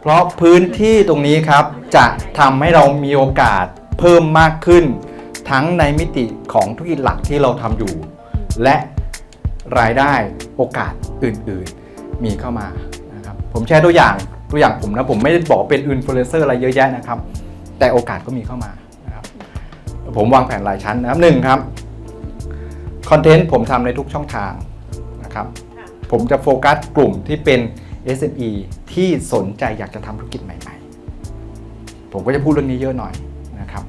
เพราะพื้นที่ตรงนี้ครับจะทำให้เรามีโอกาสเพิ่มมากขึ้น ทั้งในมิติของธุรกิจหลักที่เราทำอยู่ และรายได้โอกาสอื่นๆมีเข้ามานะครับผมแชร์ตัวอย่างตัวอย่างผมนะผมไม่ได้บอกเป็นอินฟลูเอนเซอร์อะไรเยอะแยะนะครับ แต่โอกาสก็มีเข้ามานะครับผมวางแผนหลายชั้นนะครับหนึ่งครับคอนเทนต์ผมทำในทุกช่องทางนะครับผมจะโฟกัสกลุ่มที่เป็น SME ที่สนใจอยากจะทำธุรกิจใหม่ ๆ ผมก็จะพูดเรื่องนี้เยอะหน่อยนะครับ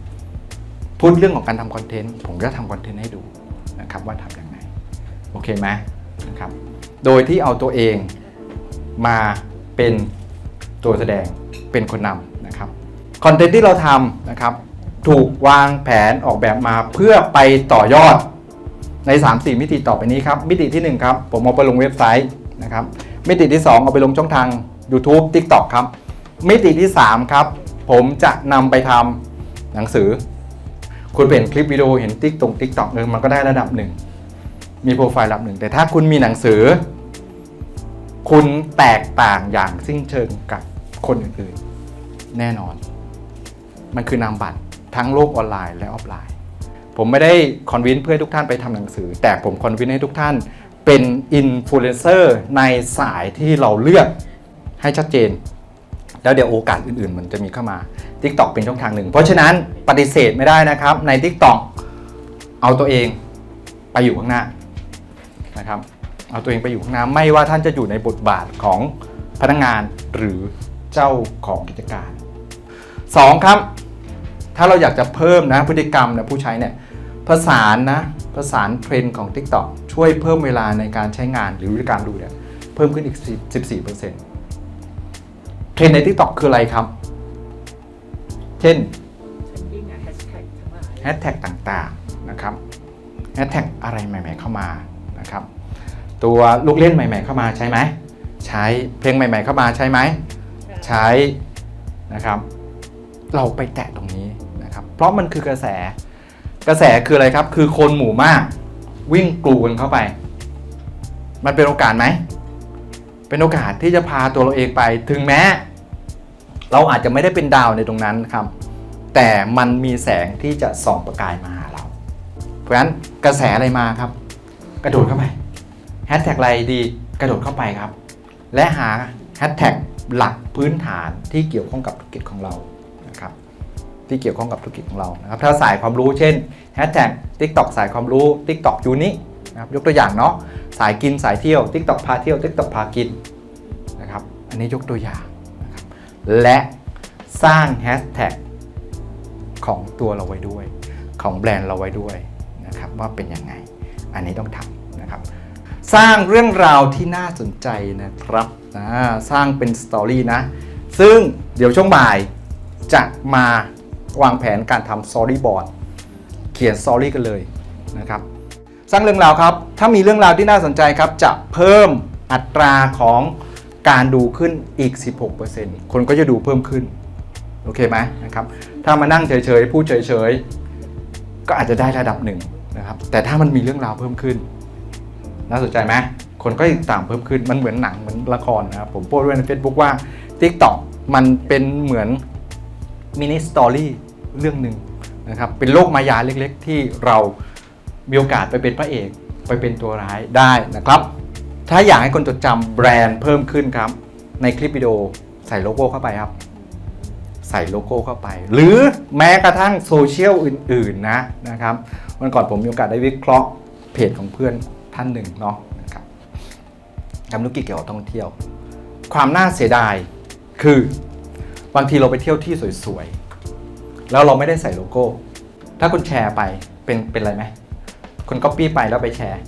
พูดเรื่องของการทำคอนเทนต์ผมก็ทำคอนเทนต์ให้ดูนะครับว่าทำอย่างไรโอเคไหมนะครับ โดยที่เอาตัวเองมาเป็นตัวแสดงเป็นคนนำนะครับคอนเทนต์ที่เราทำนะครับถูกวางแผนออกแบบมาเพื่อไปต่อยอดใน 3-4 มิติต่อไปนี้ครับ มิติที่ 1 ครับ ผมเอาไปลงเว็บไซต์นะครับ มิติที่ 2 เอาไปลงช่องทาง YouTube TikTok ครับ มิติที่ 3 ครับ ผมจะนำไปทำหนังสือ คุณเป็นคลิปวิดีโอเห็นติ๊กตรงติ๊กต็อกเออมันก็ได้ระดับหนึ่ง มีโปรไฟล์ระดับหนึ่ง แต่ถ้าคุณมีหนังสือ คุณแตกต่างอย่างสิ้นเชิงกับคนอื่นๆ แน่นอน มันคือนามบัตรทั้งโลกออนไลน์และออฟไลน์ ผมไม่ได้คอนวินเพื่อให้ทุกท่านไปทำหนังสือ แต่ผมคอนวินให้ทุกท่าน เป็นอินฟลูเอนเซอร์ในสายที่เราเลือกให้ชัดเจน แล้วเดี๋ยวโอกาสอื่นๆ มันจะมีเข้ามา TikTok เป็นช่องทางหนึ่ง เพราะฉะนั้นปฏิเสธไม่ได้นะครับใน TikTok เอาตัวเองไปอยู่ข้างหน้านะครับเอาตัวเองไปอยู่ข้างหน้าไม่ว่าท่านจะอยู่ในบทบาทของพนักงานหรือเจ้าของกิจการ 2 ครับ ถ้าเราอยากจะเพิ่มนะพฤติกรรมนะผู้ใช้เนี่ย ประสานนะประสานเทรนด์ของ TikTok ช่วยเพิ่มเวลาในการใช้งานหรือการดูเนี่ยเพิ่มขึ้นอีก 14%เทรนด์ใน TikTok คืออะไรครับ เช่นแฮชแท็กต่างๆนะครับแฮชแท็กอะไรใหม่ ๆ เข้ามานะครับตัวลูกเล่นใหม่ ๆ เข้ามาใช้ไหมใช้เพลงใหม่ ๆ เข้ามาใช้ไหมใช้นะครับ เราไปแตะตรงนี้นะครับ เพราะมันคือกระแส กระแสคืออะไรครับ คือคนหมู่มาก วิ่งกลูกันเข้าไป มันเป็นโอกาสไหม เป็นโอกาสที่จะพาตัวเราเองไป ถึงแม้ เราอาจจะไม่ได้เป็นดาวในตรงนั้นครับ แต่มันมีแสงที่จะส่องประกายมาหาเรา เพราะฉะนั้นกระแสอะไรมาครับ กระโดดเข้าไปแฮชแท็กอะไรดี กระโดดเข้าไปครับ และหาแฮชแท็กหลักพื้นฐานที่เกี่ยวข้องกับธุรกิจของเรา ที่เกี่ยวข้องกับธุรกิจของเรานะครับถ้าสายความรู้เช่นแฮชแท็ก TikTok สายความรู้ TikTok ยูนินะครับยกตัวอย่างเนาะสายกินสายเที่ยว TikTok พาเที่ยว TikTok พากินนะครับอันนี้ยกตัวอย่างนะครับและสร้างแฮชแท็กของตัวเราไว้ด้วย ของแบรนด์เราไว้ด้วยนะครับว่าเป็นยังไง อันนี้ต้องทำนะครับสร้างเรื่องราวที่น่าสนใจนะครับสร้างเป็นสตอรี่นะซึ่งเดี๋ยวช่วงบ่ายจะมา วางแผนการทำสตอรี่บอร์ดเขียนสตอรี่กันเลยนะครับ สร้างเรื่องราวครับ ถ้ามีเรื่องราวที่น่าสนใจครับ จะเพิ่มอัตราของการดูขึ้นอีก 16%คนก็จะดูเพิ่มขึ้น โอเคไหมนะครับ ถ้ามานั่งเฉยๆ พูดเฉยๆ ก็อาจจะได้ระดับหนึ่งนะครับ แต่ถ้ามันมีเรื่องราวเพิ่มขึ้น น่าสนใจไหมคนก็ติดตามเพิ่มขึ้น มันเหมือนหนังเหมือนละครนะครับ ผมพสต์ไว้ใน Facebook ว่า TikTok มันเป็นเหมือน มินิสตอรี่เรื่องหนึ่งนะครับเป็นโลกมายาเล็กๆ ที่เรามีโอกาสไปเป็นพระเอกไปเป็นตัวร้ายได้นะครับ ถ้าอยากให้คนจดจำแบรนด์เพิ่มขึ้นครับ ในคลิปวิดีโอใส่โลโก้เข้าไปครับ ใส่โลโก้เข้าไป หรือแม้กระทั่งโซเชียลอื่น ๆ นะนะครับวันก่อนผมมีโอกาสได้วิเคราะห์เพจของเพื่อนท่านหนึ่งเนาะนะครับทำธุรกิจเกี่ยวกับท่องเที่ยว ความน่าเสียดายคือ บางทีเราไปเที่ยวที่สวยๆ แล้วเราไม่ได้ใส่โลโก้ ถ้าคุณแชร์ไปเป็นเป็นอะไรไหมคนก๊อปปี้ไปแล้วไปแชร์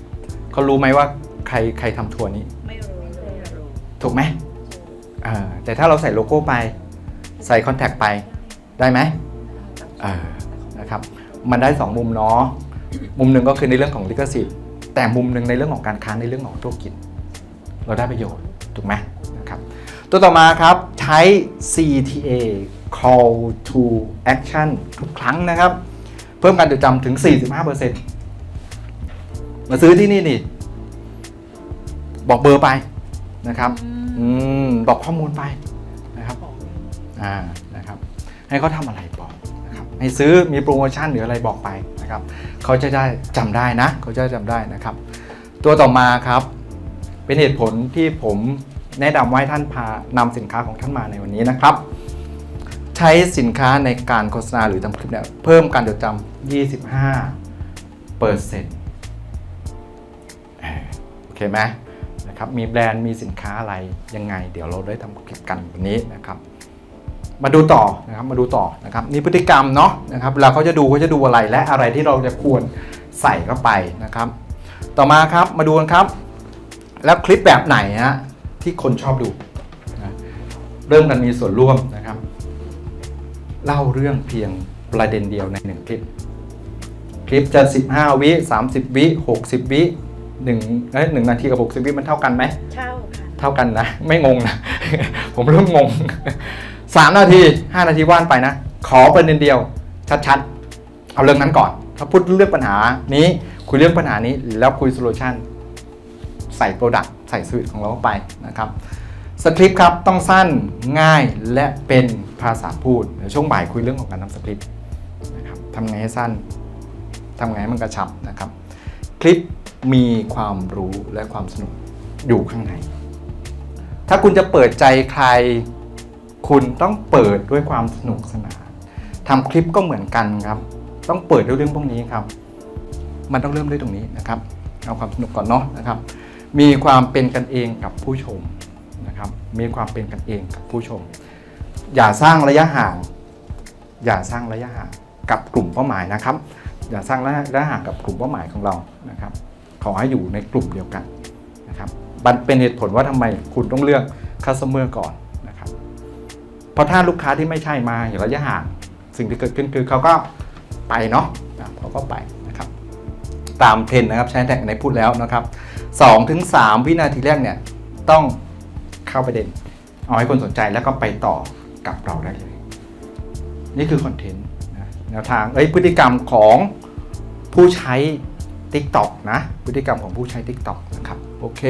เขารู้ไหมว่าใครใครทำทัวร์นี้ ไม่รู้ไม่รู้ถูกไหมเออแต่ถ้าเราใส่โลโก้ไปใส่คอนแทคไปได้ไหมเออนะครับ มันได้ 2 มุมเนาะมุมหนึ่งก็คือในเรื่องของลิขสิทธิ์แต่มุมหนึ่งในเรื่องของการค้าในเรื่องของธุรกิจ เราได้ประโยชน์ถูกไหมนะครับ ตัวต่อมาครับ ใช้ CTA call to action ทุกครั้งนะครับ เพิ่มการจดจำถึง 45%มาซื้อที่นี่นี่ บอกเบอร์ไปนะครับอืมบอกข้อมูลไปนะครับอ่านะครับ ให้เขาทำอะไรบอกนะครับให้ซื้อมีโปรโมชั่นหรืออะไรบอกไปนะครับเขาจะได้จำได้นะเขาจะจำได้นะครับ ตัวต่อมาครับ เป็นเหตุผลที่ผม แนะนำว่าให้ท่านพานำสินค้าของท่านมาในวันนี้นะครับ ใช้สินค้าในการโฆษณาหรือทำคลิปเนี่ยเพิ่มการจดจำ25เปอร์เซ็นต์โอเคไหมนะครับมีแบรนด์มีสินค้าอะไรยังไง เดี๋ยวเราได้ทำคลิปกันวันนี้นะครับ มาดูต่อนะครับมาดูต่อนะครับนี่พฤติกรรมเนาะนะครับเวลาเขาจะดูเขาจะดูอะไรและอะไรที่เราจะควรใส่เข้าไปนะครับ ต่อมาครับมาดูกันครับ แล้วคลิปแบบไหนฮะ ที่คนชอบดูนะเริ่มกันมีส่วนร่วมนะครับ เล่าเรื่องเพียงประเด็นเดียวในหนึ่งคลิป คลิปจะ 15 วิ 30 วิ 60 วิหนึ่งเอ้ยหนึ่งนาทีกับ60วิมันเท่ากันไหมเช่าค่ะเท่ากันนะ ไม่งงนะ ผมเริ่มงง3นาที5นาทีว่านไปนะ ขอประเด็นเดียว ชัดๆ เอาเรื่องนั้นก่อน ถ้าพูดเรื่องปัญหานี้ คุยเรื่องปัญหานี้ แล้วคุยโซลูชันใส่โปรดักต์ใส่สวิตของเราเข้าไปนะครับสคริปต์ครับต้องสั้นง่ายและเป็นภาษาพูดเดี๋ยวช่วงบ่ายคุยเรื่องของการทำสคริปต์นะครับทำไงให้สั้นทำไงให้มันกระชับนะครับ คลิปมีความรู้และความสนุกอยู่ข้างใน ถ้าคุณจะเปิดใจใคร คุณต้องเปิดด้วยความสนุกสนานทำคลิปก็เหมือนกันครับ ต้องเปิดด้วยเรื่องพวกนี้ครับ มันต้องเริ่มด้วยตรงนี้นะครับ เอาความสนุกก่อนเนาะนะครับ มีความเป็นกันเองกับผู้ชมนะครับ มีความเป็นกันเองกับผู้ชม อย่าสร้างระยะห่าง อย่าสร้างระยะห่างกับกลุ่มเป้าหมายนะครับ อย่าสร้างระยะห่างกับกลุ่มเป้าหมายของเรานะครับ ขอให้อยู่ในกลุ่มเดียวกันนะครับมันเป็นเหตุผลว่าทำไมคุณต้องเลือก customer ก่อนนะครับ เพราะถ้าลูกค้าที่ไม่ใช่มาอย่างระยะห่าง สิ่งที่เกิดขึ้นคือเขาก็ไปเนาะเขาก็ไปนะครับ ตามเทรนนะครับใช้แท็กในพูดแล้วนะครับ 2ถึง3วินาทีแรกเนี่ยต้องเข้าประเด็น เอาให้คนสนใจแล้วก็ไปต่อกับเราได้เลย นี่คือคอนเทนต์นะแนวทางเอ้ยพฤติกรรมของผู้ใช้ TikTok นะ พฤติกรรมของผู้ใช้ TikTok นะครับ โอเค